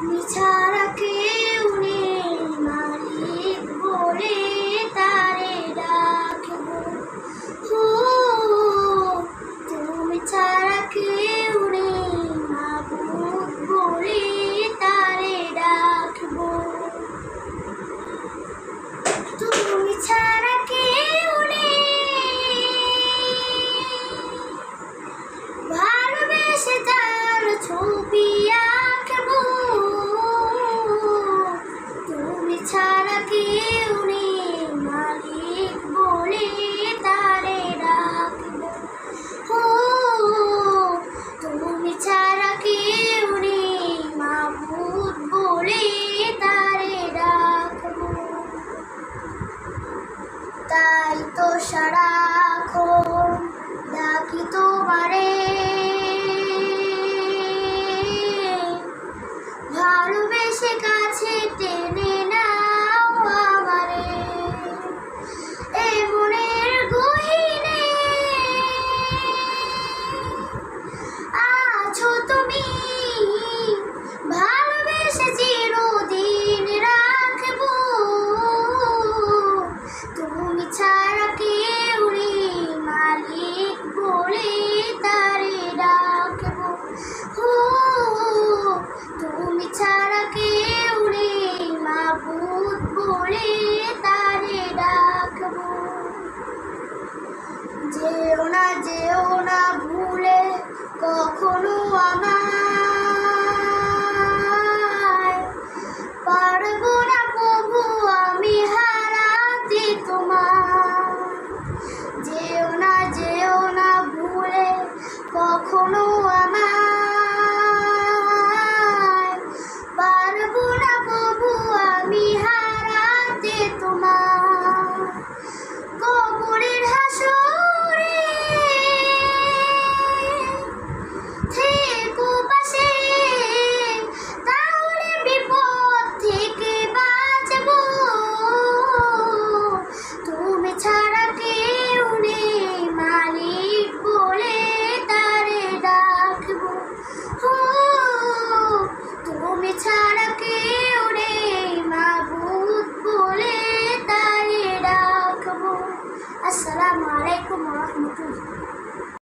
তুমি ছাড়া কে shara. কখনো আমার পারব না প্রভু আমি হারাতে তোমার যেও না যেও না ভুলে কখনো ছাড়া কেউ রে মাবুদ বলে তারে রাখব আসসালামু আলাইকুম রহমতুল্লাহ।